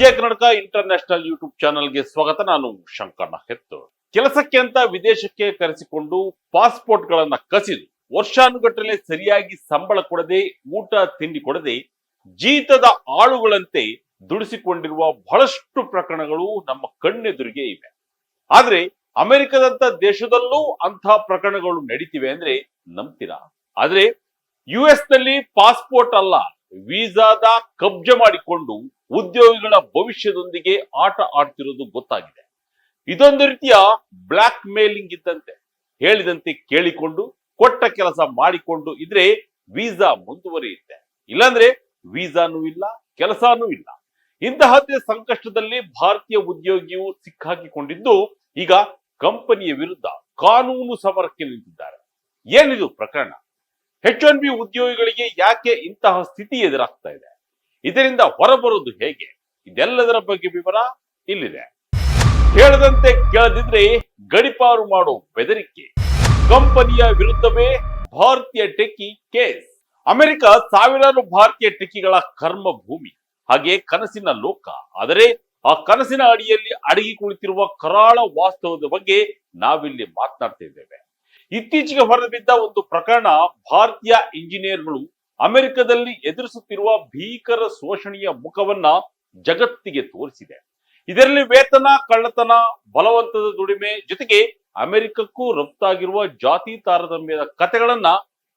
ವಿಜಯ Karnataka international YouTube ಚಾನೆಲ್ಗೆ ಸ್ವಾಗತ. ನಾನು ಶಂಕರ್ ಹೆತ್ತು. ಕೆಲಸಕ್ಕೆ ಅಂತ ವಿದೇಶಕ್ಕೆ ಕರೆಸಿಕೊಂಡು ಪಾಸ್ಪೋರ್ಟ್ ಗಳನ್ನ ಕಸಿದು ವರ್ಷಾನುಗಟ್ಟಲೆ ಸರಿಯಾಗಿ ಸಂಬಳ ಕೊಡದೆ ಊಟ ತಿಂಡಿ ಕೊಡದೆ ಜೀತದ ಆಳುಗಳಂತೆ ದುಡಿಸಿಕೊಂಡಿರುವ ಬಹಳಷ್ಟು ಪ್ರಕರಣಗಳು ನಮ್ಮ ಕಣ್ಣೆದುರಿಗೆ ಇವೆ. ಆದ್ರೆ ಅಮೆರಿಕದಂತ ದೇಶದಲ್ಲೂ ಅಂತಹ ಪ್ರಕರಣಗಳು ನಡೀತಿವೆ ಅಂದ್ರೆ ನಂಬ್ತೀರಾ? ಆದ್ರೆ ಯು ಎಸ್ನಲ್ಲಿ ಪಾಸ್ಪೋರ್ಟ್ ಅಲ್ಲ. ವೀಸಾದ ಕಬ್ಜೆ ಮಾಡಿಕೊಂಡು ಉದ್ಯೋಗಿಗಳ ಭವಿಷ್ಯದೊಂದಿಗೆ ಆಟ ಆಡ್ತಿರೋದು ಗೊತ್ತಾಗಿದೆ. ಇದೊಂದು ರೀತಿಯ ಬ್ಲಾಕ್ ಮೇಲಿಂಗ್ ಇದ್ದಂತೆ. ಹೇಳಿದಂತೆ ಕೇಳಿಕೊಂಡು, ಕೊಟ್ಟ ಕೆಲಸ ಮಾಡಿಕೊಂಡು ಇದ್ರೆ ವೀಸಾ ಮುಂದುವರಿಯುತ್ತೆ. ಇಲ್ಲಾಂದ್ರೆ ವೀಸಾನೂ ಇಲ್ಲ, ಕೆಲಸನೂ ಇಲ್ಲ. ಇಂತಹದ್ದೇ ಸಂಕಷ್ಟದಲ್ಲಿ ಭಾರತೀಯ ಉದ್ಯೋಗಿಯು ಸಿಕ್ಕಾಕಿಕೊಂಡಿದ್ದು ಈಗ ಕಂಪನಿಯ ವಿರುದ್ಧ ಕಾನೂನು ಸಮರಕ್ಕೆ ನಿಂತಿದ್ದಾರೆ. ಏನಿದು ಪ್ರಕರಣ? ಹೆಚ್ ಒನ್ ಬಿ ಉದ್ಯೋಗಿಗಳಿಗೆ ಯಾಕೆ ಇಂತಹ ಸ್ಥಿತಿ ಎದುರಾಗ್ತಾ ಇದೆ? ಇದರಿಂದ ಹೊರಬರೋದು ಹೇಗೆ? ಇದೆಲ್ಲದರ ಬಗ್ಗೆ ವಿವರ ಇಲ್ಲಿದೆ. ಹೇಳದಂತೆ ಕೇಳದಿದ್ರೆ ಗಡಿಪಾರು ಮಾಡೋ ಬೆದರಿಕೆ. ಕಂಪನಿಯ ವಿರುದ್ಧವೇ ಭಾರತೀಯ ಟೆಕ್ಕಿ ಕೇಸ್. ಅಮೆರಿಕ ಸಾವಿರಾರು ಭಾರತೀಯ ಟೆಕ್ಕಿಗಳ ಕರ್ಮ ಭೂಮಿ ಹಾಗೆ ಕನಸಿನ ಲೋಕ. ಆದರೆ ಆ ಕನಸಿನ ಅಡಿಯಲ್ಲಿ ಅಡಗಿ ಕುಳಿತಿರುವ ಕರಾಳ ವಾಸ್ತವದ ಬಗ್ಗೆ ನಾವಿಲ್ಲಿ ಮಾತನಾಡ್ತಾ ಇದ್ದೇವೆ. ಇತ್ತೀಚೆಗೆ ಹೊರಬಿದ್ದ ಒಂದು ಪ್ರಕರಣ ಭಾರತೀಯ ಇಂಜಿನಿಯರ್ಗಳು ಅಮೆರಿಕದಲ್ಲಿ ಎದುರಿಸುತ್ತಿರುವ ಭೀಕರ ಶೋಷಣೆಯ ಮುಖವನ್ನ ಜಗತ್ತಿಗೆ ತೋರಿಸಿದೆ. ಇದರಲ್ಲಿ ವೇತನ, ಕಳ್ಳತನ, ಬಲವಂತದ ದುಡಿಮೆ ಜೊತೆಗೆ ಅಮೆರಿಕಕ್ಕೂ ರಫ್ತಾಗಿರುವ ಜಾತಿ ತಾರತಮ್ಯದ ಕಥೆಗಳನ್ನ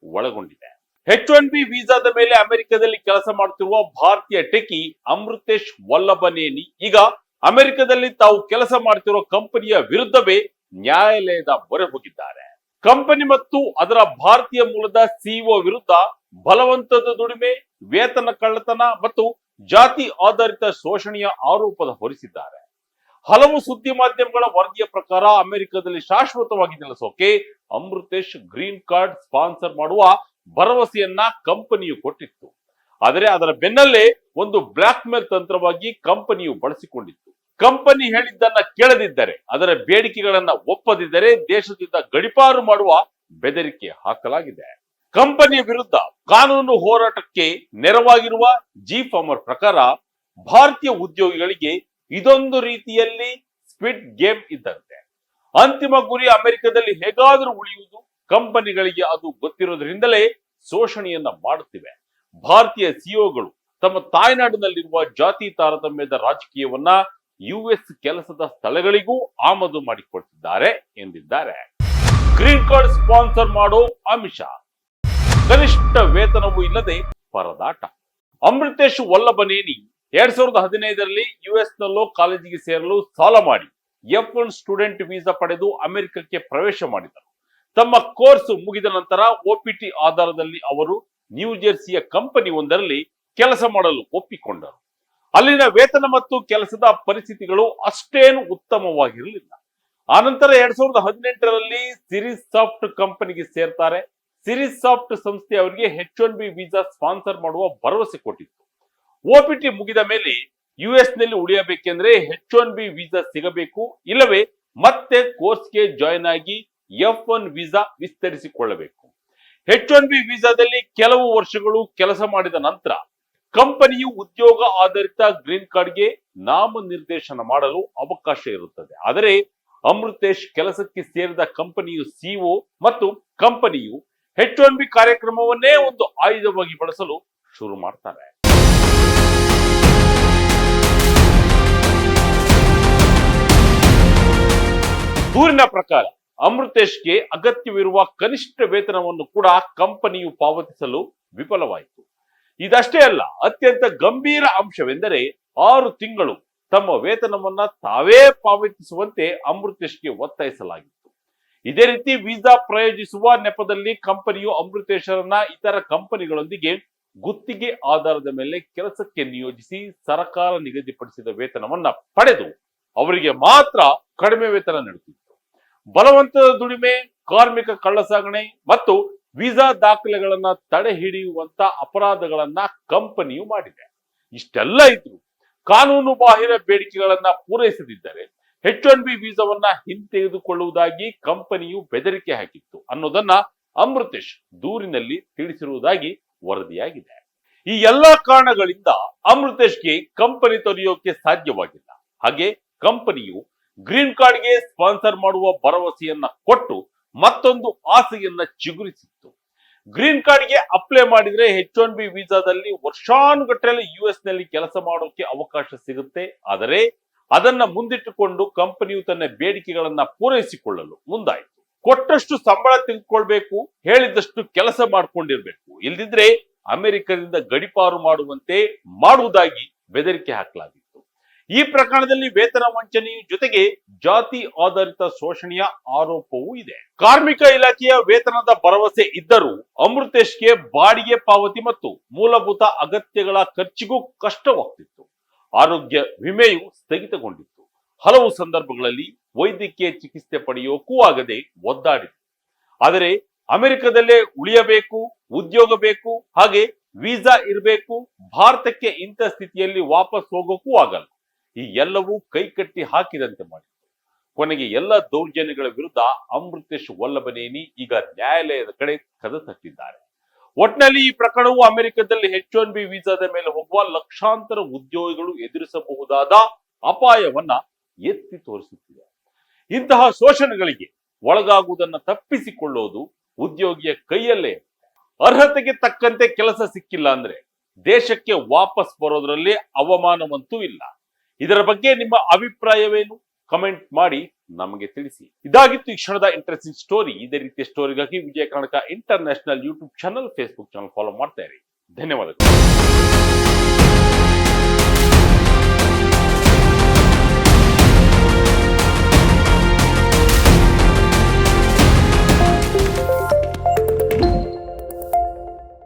ಒಳಗೊಂಡಿದೆ. ಹೆಚ್ ಒನ್ ಬಿ ವೀಸಾದ ಮೇಲೆ ಅಮೆರಿಕದಲ್ಲಿ ಕೆಲಸ ಮಾಡುತ್ತಿರುವ ಭಾರತೀಯ ಟೆಕಿ ಅಮೃತೇಶ್ ವಲ್ಲಭನೇನಿ ಈಗ ಅಮೆರಿಕದಲ್ಲಿ ತಾವು ಕೆಲಸ ಮಾಡುತ್ತಿರುವ ಕಂಪನಿಯ ವಿರುದ್ಧವೇ ನ್ಯಾಯಾಲಯದ ಮೊರೆ ಹೋಗಿದ್ದಾರೆ. ಕಂಪನಿ ಮತ್ತು ಅದರ ಭಾರತೀಯ ಮೂಲದ ಸಿಇಒ ವಿರುದ್ಧ ಬಲವಂತದ ದುಡಿಮೆ, ವೇತನ ಕಳ್ಳತನ ಮತ್ತು ಜಾತಿ ಆಧಾರಿತ ಶೋಷಣೆಯ ಆರೋಪದ ಹೊರಿಸಿದ್ದಾರೆ. ಹಲವು ಸುದ್ದಿ ಮಾಧ್ಯಮಗಳ ವರದಿಯ ಪ್ರಕಾರ ಅಮೆರಿಕದಲ್ಲಿ ಶಾಶ್ವತವಾಗಿ ನೆಲೆಸೋಕೆ ಅಮೃತೇಶ್ ಗ್ರೀನ್ ಕಾರ್ಡ್ ಸ್ಪಾನ್ಸರ್ ಮಾಡುವ ಭರವಸೆಯನ್ನ ಕಂಪನಿಯು ಕೊಟ್ಟಿತ್ತು. ಆದರೆ ಅದರ ಬೆನ್ನಲ್ಲೇ ಒಂದು ಬ್ಲಾಕ್ ಮೇಲ್ ತಂತ್ರವಾಗಿ ಕಂಪನಿಯು ಬಳಸಿಕೊಂಡಿತ್ತು. ಕಂಪನಿ ಹೇಳಿದ್ದನ್ನ ಕೇಳದಿದ್ದರೆ, ಅದರ ಬೇಡಿಕೆಗಳನ್ನ ಒಪ್ಪದಿದ್ದರೆ ದೇಶದಿಂದ ಗಡಿಪಾರು ಮಾಡುವ ಬೆದರಿಕೆ ಹಾಕಲಾಗಿದೆ. ಕಂಪನಿಯ ವಿರುದ್ಧ ಕಾನೂನು ಹೋರಾಟಕ್ಕೆ ನೆರವಾಗಿರುವ ಜಿ ಫಾರ್ಮರ್ ಪ್ರಕಾರ ಭಾರತೀಯ ಉದ್ಯೋಗಿಗಳಿಗೆ ಇದೊಂದು ರೀತಿಯಲ್ಲಿ ಸ್ಪಿಡ್ ಗೇಮ್ ಇದ್ದಂತೆ. ಅಂತಿಮ ಗುರಿ ಅಮೆರಿಕದಲ್ಲಿ ಹೇಗಾದರೂ ಉಳಿಯುವುದು, ಕಂಪನಿಗಳಿಗೆ ಅದು ಗೊತ್ತಿರೋದ್ರಿಂದಲೇ ಶೋಷಣೆಯನ್ನ ಮಾಡುತ್ತಿವೆ. ಭಾರತೀಯ ಸಿಒಗಳು ತಮ್ಮ ತಾಯ್ನಾಡಿನಲ್ಲಿರುವ ಜಾತಿ ತಾರತಮ್ಯದ ರಾಜಕೀಯವನ್ನ ಯುಎಸ್ ಕೆಲಸದ ಸ್ಥಳಗಳಿಗೂ ಆಮದು ಮಾಡಿಕೊಳ್ತಿದ್ದಾರೆ ಎಂದಿದ್ದಾರೆ. ಗ್ರೀನ್ ಕಾರ್ಡ್ ಸ್ಪಾನ್ಸರ್ ಮಾಡೋ ಅಮಿಷ. ಕನಿಷ್ಠ ವೇತನವೂ ಇಲ್ಲದೆ ಪರದಾಟ. ಅಮೃತೇಶ್ ವಲ್ಲಭನೇನಿ ಎರಡ್ ಸಾವಿರದ ಹದಿನೈದರಲ್ಲಿ ಯುಎಸ್ ನಲ್ಲೋ ಕಾಲೇಜಿಗೆ ಸೇರಲು ಸಾಲ ಮಾಡಿ. ಎಫ್ ಒನ್ ಸ್ಟೂಡೆಂಟ್ ವೀಸಾ ಪಡೆದು ಅಮೆರಿಕಕ್ಕೆ ಪ್ರವೇಶ ಮಾಡಿದರು. ತಮ್ಮ ಕೋರ್ಸ್ ಮುಗಿದ ನಂತರ ಒಪಿಟಿ ಆಧಾರದಲ್ಲಿ ಅವರು ನ್ಯೂಜೆರ್ಸಿಯ ಕಂಪನಿ ಒಂದರಲ್ಲಿ ಕೆಲಸ ಮಾಡಲು ಒಪ್ಪಿಕೊಂಡರು. ಅಲ್ಲಿನ ವೇತನ ಮತ್ತು ಕೆಲಸದ ಪರಿಸ್ಥಿತಿಗಳು ಅಷ್ಟೇನು ಉತ್ತಮವಾಗಿರಲಿಲ್ಲ. ಆನಂತರ ಎರಡ್ ಸಾವಿರದ ಹದಿನೆಂಟರಲ್ಲಿ ಸಿರೀಸ್ ಸಾಫ್ಟ್ ಕಂಪನಿಗೆ ಸೇರ್ತಾರೆ. ಸಿರಿಸಾಫ್ಟ್ ಸಾಫ್ಟ್ ಸಂಸ್ಥೆ ಅವರಿಗೆ H one B visa sponsor ಮಾಡುವ ಭರವಸೆ ಕೊಟ್ಟಿತ್ತು. ಒಪಿಟಿ ಮುಗಿದ ಮೇಲೆ ಯು ಎಸ್ನಲ್ಲಿ ಉಳಿಯಬೇಕೆಂದ್ರೆ ಹೆಚ್ ಒನ್ ಬಿ ವೀಸಾ ಸಿಗಬೇಕು. ಇಲ್ಲವೇ ಮತ್ತೆ ಕೋರ್ಸ್ಗೆ ಜಾಯಿನ್ ಆಗಿ ಎಫ್ ಒನ್ ವೀಸಾ ವಿಸ್ತರಿಸಿಕೊಳ್ಳಬೇಕು. ಹೆಚ್ ಒನ್ ಬಿ ವೀಸಾದಲ್ಲಿ ಕೆಲವು ವರ್ಷಗಳು ಕೆಲಸ ಮಾಡಿದ ನಂತರ ಕಂಪನಿಯು ಉದ್ಯೋಗ ಆಧಾರಿತ ಗ್ರೀನ್ ಕಾರ್ಡ್ಗೆ ನಾಮನಿರ್ದೇಶನ ಮಾಡಲು ಅವಕಾಶ ಇರುತ್ತದೆ. ಆದರೆ ಅಮೃತೇಶ್ ಕೆಲಸಕ್ಕೆ ಸೇರಿದ ಕಂಪನಿಯು ಸಿಒ ಮತ್ತು ಕಂಪನಿಯು ಹೆಚ್ ಒನ್ ಬಿ ಕಾರ್ಯಕ್ರಮವನ್ನೇ ಒಂದು ಆಯುಧವಾಗಿ ಬಳಸಲು ಶುರು ಮಾಡ್ತಾರೆ. ದೂರಿನ ಪ್ರಕಾರ ಅಮೃತೇಶ್ಗೆ ಅಗತ್ಯವಿರುವ ಕನಿಷ್ಠ ವೇತನವನ್ನು ಕೂಡ ಕಂಪನಿಯು ಪಾವತಿಸಲು ವಿಫಲವಾಯಿತು. ಇದಷ್ಟೇ ಅಲ್ಲ, ಅತ್ಯಂತ ಗಂಭೀರ ಅಂಶವೆಂದರೆ ಆರು ತಿಂಗಳು ತಮ್ಮ ವೇತನವನ್ನ ತಾವೇ ಪಾವತಿಸುವಂತೆ ಅಮೃತೇಶ್ಗೆ ಒತ್ತಾಯಿಸಲಾಗಿತ್ತು. ಇದೇ ರೀತಿ ವೀಸಾ ಪ್ರಯೋಜಿಸುವ ನೆಪದಲ್ಲಿ ಕಂಪನಿಯು ಅಮೃತೇಶ್ವರನ್ನ ಇತರ ಕಂಪನಿಗಳೊಂದಿಗೆ ಗುತ್ತಿಗೆ ಆಧಾರದ ಮೇಲೆ ಕೆಲಸಕ್ಕೆ ನಿಯೋಜಿಸಿ ಸರ್ಕಾರ ನಿಗದಿಪಡಿಸಿದ ವೇತನವನ್ನ ಪಡೆದು ಅವರಿಗೆ ಮಾತ್ರ ಕಡಿಮೆ ವೇತನ ನೀಡುತ್ತಿತ್ತು ಬಲವಂತದ ದುಡಿಮೆ, ಕಾರ್ಮಿಕ ಕಳ್ಳಸಾಗಣೆ ಮತ್ತು ವೀಸಾ ದಾಖಲೆಗಳನ್ನ ತಡೆ ಹಿಡಿಯುವಂತ ಅಪರಾಧಗಳನ್ನ ಕಂಪನಿಯು ಮಾಡಿದೆ. ಇಷ್ಟೆಲ್ಲ ಇದ್ರು ಕಾನೂನು ಬಾಹಿರ ಬೇಡಿಕೆಗಳನ್ನ ಪೂರೈಸದಿದ್ದರೆ ಹೆಚ್ ಒನ್ ಬಿ ವೀಸಾವನ್ನ ಹಿಂತೆಗೆದುಕೊಳ್ಳುವುದಾಗಿ ಕಂಪನಿಯು ಬೆದರಿಕೆ ಹಾಕಿತ್ತು ಅನ್ನೋದನ್ನ ಅಮೃತೇಶ್ ದೂರಿನಲ್ಲಿ ತಿಳಿಸಿರುವುದಾಗಿ ವರದಿಯಾಗಿದೆ. ಈ ಎಲ್ಲಾ ಕಾರಣಗಳಿಂದ ಅಮೃತೇಶ್ಗೆ ಕಂಪನಿ ತೊರೆಯೋಕೆ ಸಾಧ್ಯವಾಗಿಲ್ಲ. ಹಾಗೆ ಕಂಪನಿಯು ಗ್ರೀನ್ ಕಾರ್ಡ್ಗೆ ಸ್ಪಾನ್ಸರ್ ಮಾಡುವ ಭರವಸೆಯನ್ನ ಕೊಟ್ಟು ಮತ್ತೊಂದು ಆಸೆಯನ್ನ ಚಿಗುರಿಸಿತ್ತು. ಗ್ರೀನ್ ಕಾರ್ಡ್ಗೆ ಅಪ್ಲೈ ಮಾಡಿದ್ರೆ ಹೆಚ್ ಒನ್ ಬಿ ವೀಸಾದಲ್ಲಿ ವರ್ಷಾನುಗಟ್ಟಲೆ ಯು ಎಸ್ನಲ್ಲಿ ಕೆಲಸ ಮಾಡೋಕೆ ಅವಕಾಶ ಸಿಗುತ್ತೆ. ಆದರೆ ಅದನ್ನ ಮುಂದಿಟ್ಟುಕೊಂಡು ಕಂಪನಿಯು ತನ್ನ ಬೇಡಿಕೆಗಳನ್ನ ಪೂರೈಸಿಕೊಳ್ಳಲು ಮುಂದಾಯಿತು. ಕೊಟ್ಟಷ್ಟು ಸಂಬಳ ತೆಗೆದುಕೊಳ್ಬೇಕು, ಹೇಳಿದಷ್ಟು ಕೆಲಸ ಮಾಡಿಕೊಂಡಿರ್ಬೇಕು. ಇಲ್ದಿದ್ರೆ ಅಮೆರಿಕದಿಂದ ಗಡಿಪಾರು ಮಾಡುವಂತೆ ಮಾಡುವುದಾಗಿ ಬೆದರಿಕೆ ಹಾಕಲಾಗಿತ್ತು ಈ ಪ್ರಕರಣದಲ್ಲಿ ವೇತನ ವಂಚನೆಯ ಜೊತೆಗೆ ಜಾತಿ ಆಧಾರಿತ ಶೋಷಣೆಯ ಆರೋಪವೂ ಇದೆ. ಕಾರ್ಮಿಕ ಇಲಾಖೆಯ ವೇತನದ ಭರವಸೆ ಇದ್ದರೂ ಅಮೃತೇಶ್ಗೆ ಬಾಡಿಗೆ ಪಾವತಿ ಮತ್ತು ಮೂಲಭೂತ ಅಗತ್ಯಗಳ ಖರ್ಚಿಗೂ ಕಷ್ಟವಾಗ್ತಿತ್ತು. ಆರೋಗ್ಯ ವಿಮೆಯು ಸ್ಥಗಿತಗೊಂಡಿತ್ತು. ಹಲವು ಸಂದರ್ಭಗಳಲ್ಲಿ ವೈದ್ಯಕೀಯ ಚಿಕಿತ್ಸೆ ಪಡೆಯೋಕ್ಕೂ ಆಗದೆ ಒದ್ದಾಡಿತು ಆದರೆ ಅಮೆರಿಕದಲ್ಲೇ ಉಳಿಯಬೇಕು, ಉದ್ಯೋಗ ಬೇಕು, ಹಾಗೆ ವೀಸಾ ಇರಬೇಕು, ಭಾರತಕ್ಕೆ ಇಂಥ ಸ್ಥಿತಿಯಲ್ಲಿ ವಾಪಸ್ ಹೋಗೋಕ್ಕೂ ಆಗಲ್ಲ. ಈ ಎಲ್ಲವೂ ಕೈಕಟ್ಟಿ ಹಾಕಿದಂತೆ ಮಾಡಿ. ಕೊನೆಗೆ ಎಲ್ಲ ದೌರ್ಜನ್ಯಗಳ ವಿರುದ್ಧ ಅಮೃತೇಶ್ ವಲ್ಲಭನೇನಿ ಈಗ ನ್ಯಾಯಾಲಯದ ಕಡೆ ಕದ ತಟ್ಟಿದ್ದಾರೆ. ಒಟ್ನಲ್ಲಿ ಈ ಪ್ರಕರಣವು ಅಮೆರಿಕದಲ್ಲಿ ಎಚ್ ಒನ್ ಬಿ ವೀಸಾದ ಮೇಲೆ ಹೋಗುವ ಲಕ್ಷಾಂತರ ಉದ್ಯೋಗಿಗಳು ಎದುರಿಸಬಹುದಾದ ಅಪಾಯವನ್ನ ಎತ್ತಿ ತೋರಿಸುತ್ತಿದೆ. ಇಂತಹ ಶೋಷಣೆಗಳಿಗೆ ಒಳಗಾಗುವುದನ್ನ ತಪ್ಪಿಸಿಕೊಳ್ಳೋದು ಉದ್ಯೋಗಿಯ ಕೈಯಲ್ಲೇ. ಅರ್ಹತೆಗೆ ತಕ್ಕಂತೆ ಕೆಲಸ ಸಿಕ್ಕಿಲ್ಲ ಅಂದ್ರೆ ದೇಶಕ್ಕೆ ವಾಪಸ್ ಬರೋದ್ರಲ್ಲಿ ಅವಮಾನವಂತೂ ಇಲ್ಲ. ಇದರ ಬಗ್ಗೆ ನಿಮ್ಮ ಅಭಿಪ್ರಾಯವೇನು? ಕಮೆಂಟ್ ಮಾಡಿ ನಮಗೆ ತಿಳಿಸಿ. ಇದಾಗಿತ್ತು ಈ ಕ್ಷಣದ ಇಂಟ್ರೆಸ್ಟಿಂಗ್ ಸ್ಟೋರಿ ಇದೇ ರೀತಿಯ ಸ್ಟೋರಿಗಾಗಿ Vijaya Karnataka international YouTube channel Facebook channel follow ಮಾಡ್ತಾ ಇರಿ. ಧನ್ಯವಾದಗಳು.